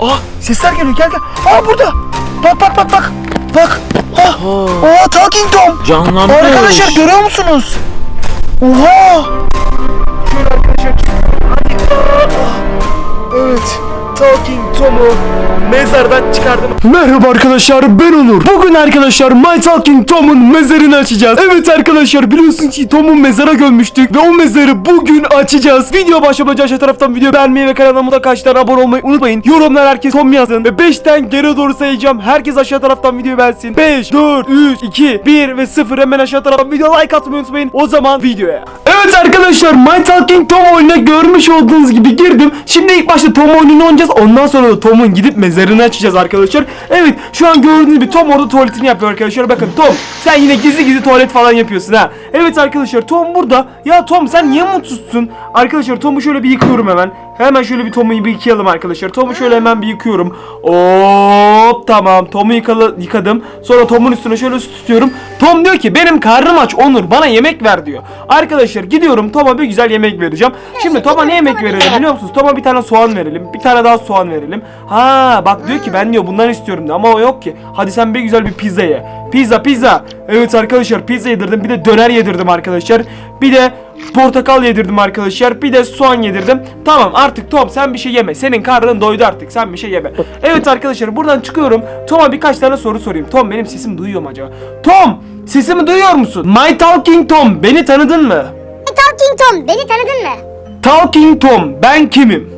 Aa sesler geliyor gel gel. Aa burada. Bak bak bak bak. Bak. Ah. Aa Talking Tom. Canlanmış. Arkadaşlar görüyor musunuz? Oha. Şöyle arkadaşlar. Hadi. Evet. Talking Tom'u mezardan çıkardım. Merhaba arkadaşlar ben Onur. Bugün arkadaşlar My Talking Tom'un mezarını açacağız. Evet arkadaşlar biliyorsunuz ki Tom'un mezara gömmüştük ve o mezarı bugün açacağız. Video başlamadan aşağı taraftan video beğenmeyi ve kanalıma mutlaka kaç tane abone olmayı unutmayın. Yorumlar herkes Tom yazın ve 5'ten geri doğru sayacağım. Herkes aşağı taraftan video beğensin. 5, 4, 3, 2, 1 ve 0 hemen aşağı taraftan video like atmayı unutmayın. O zaman videoya. Evet arkadaşlar My Talking Tom oyununa görmüş olduğunuz gibi girdim. Şimdi ilk başta Tom oyununu oynayacağız. Ondan sonra da Tom'un gidip mezarını açacağız arkadaşlar. Evet şu an gördüğünüz gibi Tom orada tuvaletini yapıyor arkadaşlar. Bakın Tom sen yine gizli gizli tuvalet falan yapıyorsun ha. Evet arkadaşlar Tom burada. Ya Tom sen niye mutsuzsun? Arkadaşlar Tom'u şöyle bir yıkıyorum hemen. Hemen şöyle bir Tom'u bir yıkayalım arkadaşlar. Tom'u şöyle hemen bir yıkıyorum. Hop tamam Tom'u yıkalı, yıkadım. Sonra Tom'un üstüne şöyle su tutuyorum. Tom diyor ki benim karnım aç Onur bana yemek ver diyor. Arkadaşlar gidiyorum Tom'a bir güzel yemek vereceğim. Şimdi Tom'a ne yemek verelim biliyor musunuz? Tom'a bir tane soğan verelim. Bir tane daha soğan verelim. Ha bak diyor ki ben diyor bundan istiyorum diyor. Ama o yok ki. Hadi sen bir güzel bir pizza ye. Pizza pizza. Evet arkadaşlar pizza yedirdim. Bir de döner yedirdim arkadaşlar. Bir de portakal yedirdim arkadaşlar. Bir de soğan yedirdim. Tamam artık Tom sen bir şey yeme. Senin karnın doydu artık. Sen bir şey yeme. Evet arkadaşlar buradan çıkıyorum. Tom'a birkaç tane soru sorayım. Tom benim sesimi duyuyor mu acaba? Tom sesimi duyuyor musun? My Talking Tom beni tanıdın mı? Talking Tom beni tanıdın mı? Talking Tom ben kimim?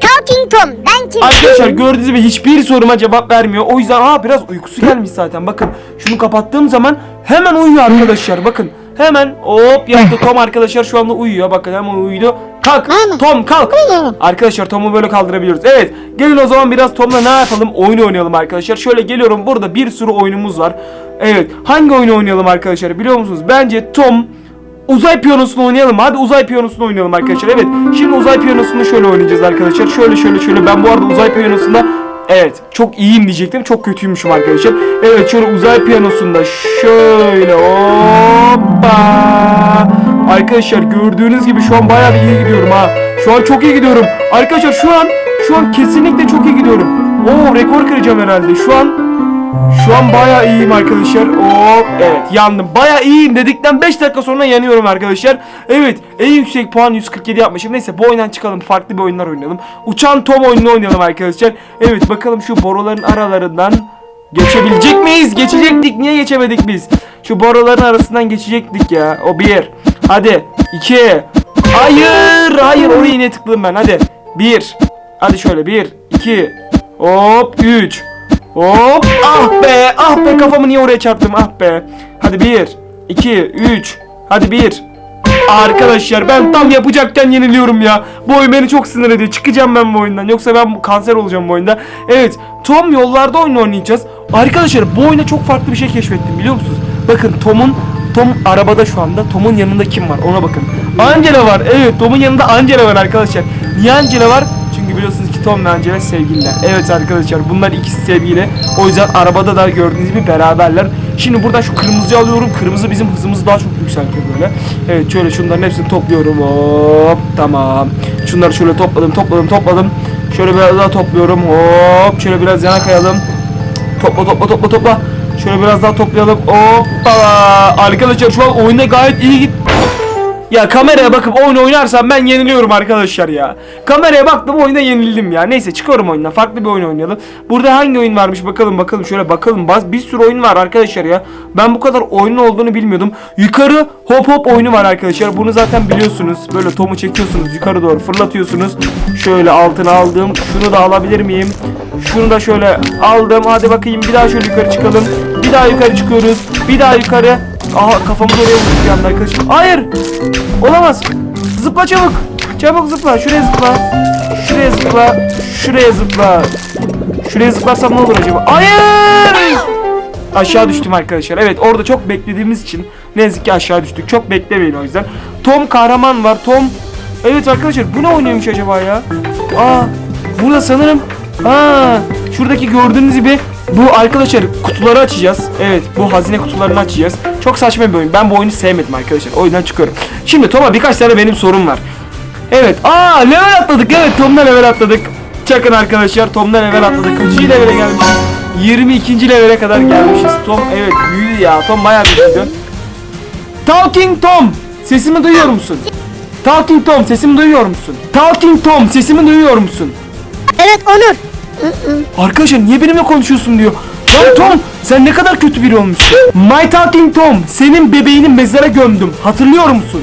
Talking Tom ben kim? Arkadaşlar gördüğünüz gibi hiçbir soruma cevap vermiyor. O yüzden aa biraz uykusu gelmiş zaten. Bakın şunu kapattığım zaman hemen uyuyor arkadaşlar. Bakın hemen hop yattı Tom arkadaşlar şu anda uyuyor. Bakın hemen uyudu. Kalk Tom kalk. Arkadaşlar Tom'u böyle kaldırabiliyoruz. Evet gelin o zaman biraz Tom'la ne yapalım? Oyun oynayalım arkadaşlar. Şöyle geliyorum burada bir sürü oyunumuz var. Evet hangi oyunu oynayalım arkadaşlar biliyor musunuz? Bence Tom Uzay piyanosunu oynayalım. Hadi uzay piyanosunu oynayalım arkadaşlar. Evet. Şimdi uzay piyanosunu şöyle oynayacağız arkadaşlar. Şöyle şöyle şöyle. Ben bu arada uzay piyanosunda Evet çok iyiyim diyecektim. Çok kötüymüşüm arkadaşlar Evet şöyle uzay piyanosunda şöyle hoppa. Arkadaşlar gördüğünüz gibi şu an bayağı iyi gidiyorum ha. Şu an çok iyi gidiyorum. Arkadaşlar şu an şu an kesinlikle çok iyi gidiyorum. Oo rekor kıracağım herhalde. Şu an şu an bayağı iyiyim arkadaşlar. Oo, evet yandım. Bayağı iyiyim dedikten 5 dakika sonra yanıyorum arkadaşlar. Evet en yüksek puan 147 yapmışım. Neyse bu oyundan çıkalım. Farklı bir oyunlar oynayalım. Uçan Tom oyununu oynayalım arkadaşlar. Evet bakalım şu boruların aralarından geçebilecek miyiz? Geçecektik. Niye geçemedik biz? Şu boruların arasından geçecektik ya. O bir. Hadi. iki. Hayır. Hayır oraya yine tıkladım ben. Hadi. Bir. Hadi şöyle. Bir. iki. Hop. Üç. Hop ah be ah be kafamı niye oraya çarptım ah be. Hadi bir, iki, üç. Hadi bir. Arkadaşlar ben tam yapacakken yeniliyorum ya. Bu oyun beni çok sinir ediyor. Çıkacağım ben bu oyundan. Yoksa ben kanser olacağım bu oyunda. Evet. Tom yollarda oyun oynayacağız. Arkadaşlar bu oyunda çok farklı bir şey keşfettim biliyor musunuz? Bakın Tom'un Tom arabada şu anda. Tom'un yanında kim var? Ona bakın. Angela var. Evet Tom'un yanında Angela var arkadaşlar. Niye Angela var? Çünkü biliyorsunuz Tom ve Angela sevgililer. Evet arkadaşlar bunlar ikisi sevgili. O yüzden arabada da gördüğünüz gibi beraberler. Şimdi buradan şu kırmızıyı alıyorum. Kırmızı bizim hızımızı daha çok yükseltiyor böyle. Evet şöyle şunların hepsini topluyorum. Hop tamam. Şunları şöyle topladım topladım topladım. Şöyle biraz daha topluyorum. Hop şöyle biraz yana kayalım. Topla topla topla topla. Şöyle biraz daha toplayalım. Hoppa. Arkadaşlar şu an oyunda gayet iyi git. Ya kameraya bakıp oyun oynarsam ben yeniliyorum arkadaşlar ya. Kameraya baktım oyunda yenildim ya. Neyse çıkıyorum oyundan. Farklı bir oyun oynayalım. Burada hangi oyun varmış bakalım bakalım şöyle bakalım. Baz bir sürü oyun var arkadaşlar ya. Ben bu kadar oyunun olduğunu bilmiyordum. Yukarı hop hop oyunu var arkadaşlar. Bunu zaten biliyorsunuz. Böyle Tom'u çekiyorsunuz yukarı doğru fırlatıyorsunuz. Şöyle altına aldım. Şunu da alabilir miyim? Şunu da şöyle aldım. Hadi bakayım bir daha şöyle yukarı çıkalım. Bir daha yukarı çıkıyoruz. Bir daha yukarı. Aha kafamı oraya vurduk bir anda arkadaşlar. Hayır. Olamaz. Zıpla çabuk. Çabuk zıpla. Şuraya zıpla. Şuraya zıpla. Şuraya zıpla. Şuraya zıplarsam ne olur acaba? Hayır. Aşağı düştüm arkadaşlar. Evet orada çok beklediğimiz için ne yazık ki aşağı düştük. Çok beklemeyin o yüzden. Tom kahraman var. Tom Evet arkadaşlar bu ne oynuyormuş acaba ya? Aa burada sanırım Aa şuradaki gördüğünüz gibi bu arkadaşlar kutuları açacağız. Evet bu hazine kutularını açacağız. Çok saçma bir oyun. Ben bu oyunu sevmedim arkadaşlar. O yüzden çıkıyorum. Şimdi Tom'a birkaç tane benim sorum var. Evet. Aa level atladık. Evet Tom'la level atladık. Çakın arkadaşlar Tom'dan level atladık. Kaçıncı levele gelmişiz? 22. levele kadar gelmişiz. Tom evet büyüdü ya. Tom bayağı büyüdü. Talking Tom sesimi duyuyor musun? Talking Tom sesimi duyuyor musun? Talking Tom sesimi duyuyor musun? Evet Onur. Arkadaşlar niye benimle konuşuyorsun diyor. Lan Tom sen ne kadar kötü biri olmuşsun. My Talking Tom senin bebeğini mezara gömdüm. Hatırlıyor musun?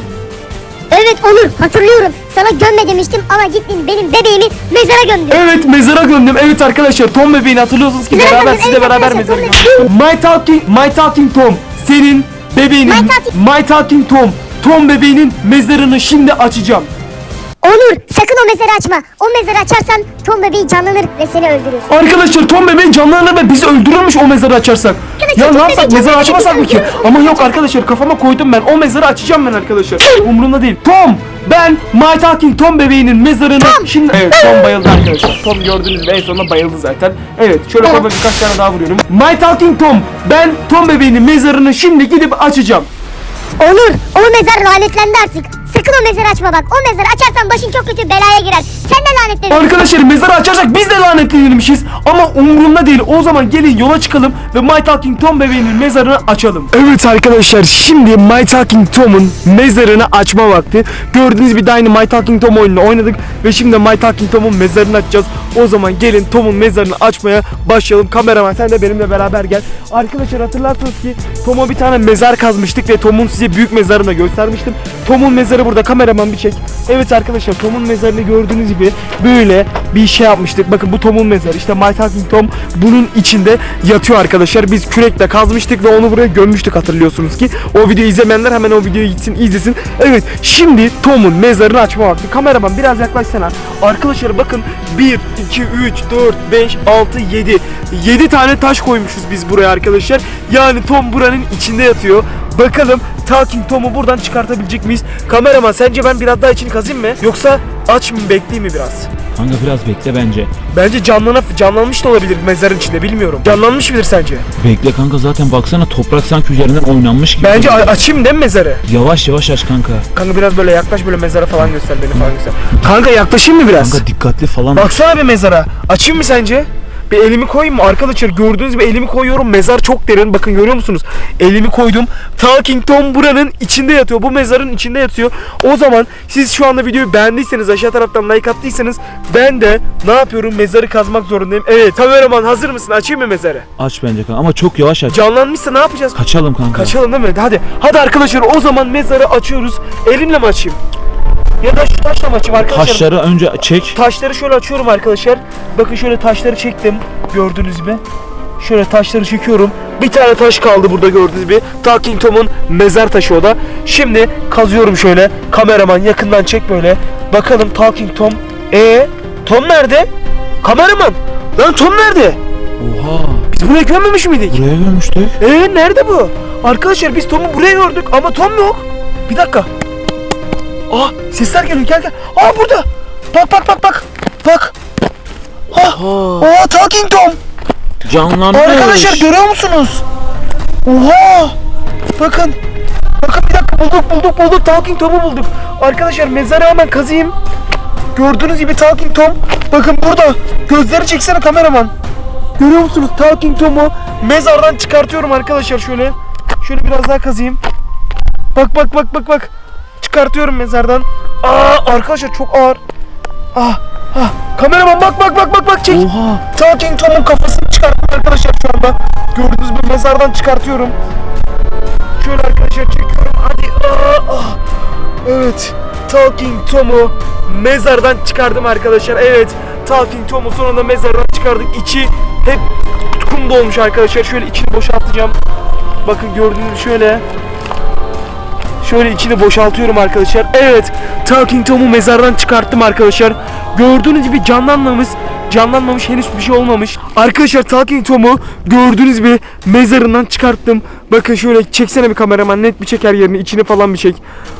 Evet Onur hatırlıyorum. Sana gömme demiştim ama gittin benim bebeğimi mezara gömdün. Evet mezara gömdüm. Evet arkadaşlar Tom bebeğini hatırlıyorsunuz ki Mezara beraber gömdün, sizle evet beraber arkadaşlar, mezara Tom gömdüm. My Talking My Talking Tom senin bebeğinin My Talking- My Talking Tom Tom bebeğinin mezarını şimdi açacağım. Onur sakın o mezarı açma. O mezarı açarsan Tom bebeği canlanır ve seni öldürür. Arkadaşlar Tom bebeği canlanır ve bizi öldürürmüş o mezarı açarsak. Arkadaşlar, Ya ne Tom yapsak mezarı açmasak mı ki? Ama yok arkadaşlar kafama koydum ben. O mezarı açacağım ben arkadaşlar. Umurumda değil. Tom ben My Talking Tom bebeğinin mezarını şimdi... Evet Tom bayıldı arkadaşlar. Tom gördüğünüz gibi en sonunda bayıldı zaten. Evet şöyle kafama birkaç tane daha vuruyorum. My Talking Tom ben Tom bebeğinin mezarını şimdi gidip açacağım. Onur o mezar lanetlendi artık. Sakın o mezarı açma bak. O mezarı açarsan başın çok kötü belaya girer. Sen de lanetlenirsin. Arkadaşlar mezarı açarsak biz de lanetlenirmişiz. Ama umurumda değil. O zaman gelin yola çıkalım ve My Talking Tom bebeğinin mezarını açalım. Evet arkadaşlar şimdi My Talking Tom'un mezarını açma vakti. Gördüğünüz bir aynı My Talking Tom oyununu oynadık ve şimdi My Talking Tom'un mezarını açacağız. O zaman gelin Tom'un mezarını açmaya başlayalım. Kameraman sen de benimle beraber gel. Arkadaşlar hatırlarsınız ki Tom'a bir tane mezar kazmıştık ve Tom'un size büyük mezarını da göstermiştim. Tom'un mezarı burada kameraman bir çek. Evet arkadaşlar Tom'un mezarını gördüğünüz gibi böyle bir şey yapmıştık. Bakın bu Tom'un mezarı. İşte My Talking Tom bunun içinde yatıyor arkadaşlar. Biz kürekle kazmıştık ve onu buraya gömmüştük hatırlıyorsunuz ki. O videoyu izlemeyenler hemen o videoyu gitsin izlesin. Evet şimdi Tom'un mezarını açma vakti. Kameraman biraz yaklaşsana. Arkadaşlar bakın 1, 2, 3, 4, 5, 6, 7. 7 tane taş koymuşuz biz buraya arkadaşlar. Yani Tom buranın içinde yatıyor. Bakalım Talking Tom'u buradan çıkartabilecek miyiz? Kameraman sence ben biraz daha içini kazayım mı? Yoksa aç mı bekleyeyim mi biraz? Kanka biraz bekle bence. Bence canlana, canlanmış da olabilir mezarın içinde bilmiyorum. Canlanmış mıdır sence? Bekle kanka zaten baksana toprak sanki üzerinden oynanmış gibi. Bence a- açayım değil mi mezarı? Yavaş yavaş aç kanka. Kanka biraz böyle yaklaş böyle mezara falan göster beni falan göster. Kanka yaklaşayım mı biraz? Kanka dikkatli falan. Baksana bir mezara. Açayım mı sence? Bir elimi koyayım mı? Arkadaşlar gördüğünüz gibi elimi koyuyorum. Mezar çok derin. Bakın görüyor musunuz? Elimi koydum. Talking Tom buranın içinde yatıyor. Bu mezarın içinde yatıyor. O zaman siz şu anda videoyu beğendiyseniz aşağı taraftan like attıysanız ben de ne yapıyorum? Mezarı kazmak zorundayım. Evet kameraman hazır mısın? Açayım mı mezarı? Aç bence kanka ama çok yavaş aç. Canlanmışsa ne yapacağız? Kaçalım kanka. Kaçalım değil mi? Hadi. Hadi arkadaşlar o zaman mezarı açıyoruz. Elimle mi açayım? Ya da şu taşla mı açayım arkadaşlar? Taşları önce çek. Taşları şöyle açıyorum arkadaşlar. Bakın şöyle taşları çektim. Gördüğünüz gibi. Şöyle taşları çekiyorum. Bir tane taş kaldı burada gördüğünüz gibi. Talking Tom'un mezar taşı o da. Şimdi kazıyorum şöyle. Kameraman yakından çek böyle. Bakalım Talking Tom. E Tom nerede? Kameraman. Lan Tom nerede? Oha. Biz buraya görmemiş miydik? Buraya görmüştük. Ee nerede bu? Arkadaşlar biz Tom'u buraya gördük ama Tom yok. Bir dakika. Aa sesler geliyor gel gel. Aa burada. Bak bak bak bak. Bak. Ah. Oha. Talking Tom. Canlanmış. Arkadaşlar görüyor musunuz? Oha. Bakın. Bakın bir dakika bulduk bulduk bulduk. Talking Tom'u bulduk. Arkadaşlar mezarı hemen kazıyım. Gördüğünüz gibi Talking Tom. Bakın burada. Gözleri çeksene kameraman. Görüyor musunuz Talking Tom'u mezardan çıkartıyorum arkadaşlar şöyle. Şöyle biraz daha kazıyım. Bak bak bak bak bak. Çıkartıyorum mezardan. Aa arkadaşlar çok ağır. Ah ah kameraman bak bak bak bak bak çek. Oha. Talking Tom'un kafasını çıkarttım arkadaşlar şu anda. Gördüğünüz gibi mezardan çıkartıyorum. Şöyle arkadaşlar çekiyorum. Hadi. Aa, ah. Evet. Talking Tom'u mezardan çıkardım arkadaşlar. Evet. Talking Tom'u sonunda mezardan çıkardık. İçi hep kum dolmuş arkadaşlar. Şöyle içini boşaltacağım. Bakın gördüğünüz şöyle. Şöyle içini boşaltıyorum arkadaşlar. Evet. Talking Tom'u mezardan çıkarttım arkadaşlar. Gördüğünüz gibi canlanmamış. Canlanmamış henüz bir şey olmamış. Arkadaşlar Talking Tom'u gördüğünüz gibi mezarından çıkarttım. Bakın şöyle çeksene bir kameraman net bir çek her yerini içini falan bir çek.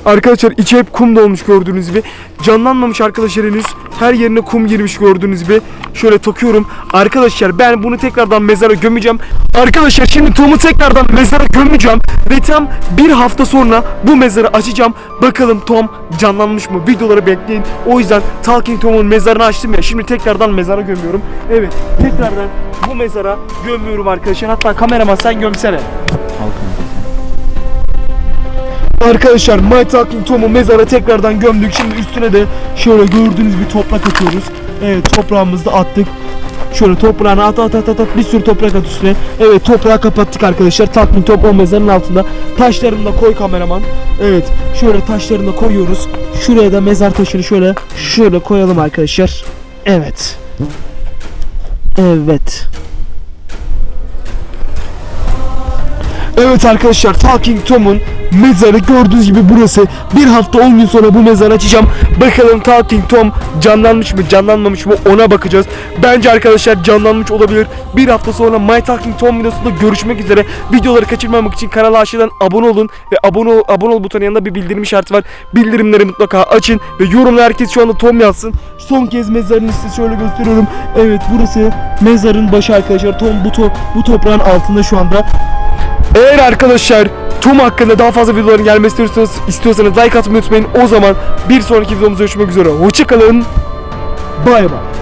Arkadaşlar içi hep kum dolmuş gördüğünüz gibi. Canlanmamış arkadaşlar henüz. Her yerine kum girmiş gördüğünüz gibi. Şöyle takıyorum. Arkadaşlar ben bunu tekrardan mezara gömeceğim. Arkadaşlar şimdi Tom'u tekrardan mezara gömeceğim. Ve tam bir hafta sonra bu mezarı açacağım. Bakalım Tom canlanmış mı? Videoları bekleyin. O yüzden Talking Tom'un mezarını açtım ya. Şimdi tekrardan mezara gömüyorum. Evet tekrardan bu mezara gömüyorum arkadaşlar. Hatta kameraman sen gömsene. Arkadaşlar My Talking Tom'u mezara tekrardan gömdük. Şimdi üstüne de şöyle gördüğünüz bir toprak atıyoruz. Evet toprağımızı da attık. Şöyle toprağını at at at at at bir sürü toprak at üstüne. Evet toprağı kapattık arkadaşlar. Talking Tom o mezarın altında. Taşlarını da koy kameraman. Evet şöyle taşlarını da koyuyoruz. Şuraya da mezar taşını şöyle şöyle koyalım arkadaşlar. Evet. Evet. Evet arkadaşlar Talking Tom'un mezarı gördüğünüz gibi burası. Bir hafta 10 gün sonra bu mezarı açacağım. Bakalım Talking Tom canlanmış mı canlanmamış mı ona bakacağız. Bence arkadaşlar canlanmış olabilir. Bir hafta sonra My Talking Tom videosunda görüşmek üzere. Videoları kaçırmamak için kanala aşağıdan abone olun. Ve abone ol, abone ol butonun yanında bir bildirim işareti var. Bildirimleri mutlaka açın. Ve yorumlar herkes şu anda Tom yazsın. Son kez mezarını size şöyle gösteriyorum. Evet burası mezarın başı arkadaşlar. Tom bu, to bu toprağın altında şu anda. Eğer arkadaşlar Tom hakkında daha fazla videoların gelmesini istiyorsanız, istiyorsanız like atmayı unutmayın. O zaman bir sonraki videomuzda görüşmek üzere. Hoşçakalın. Bay bay.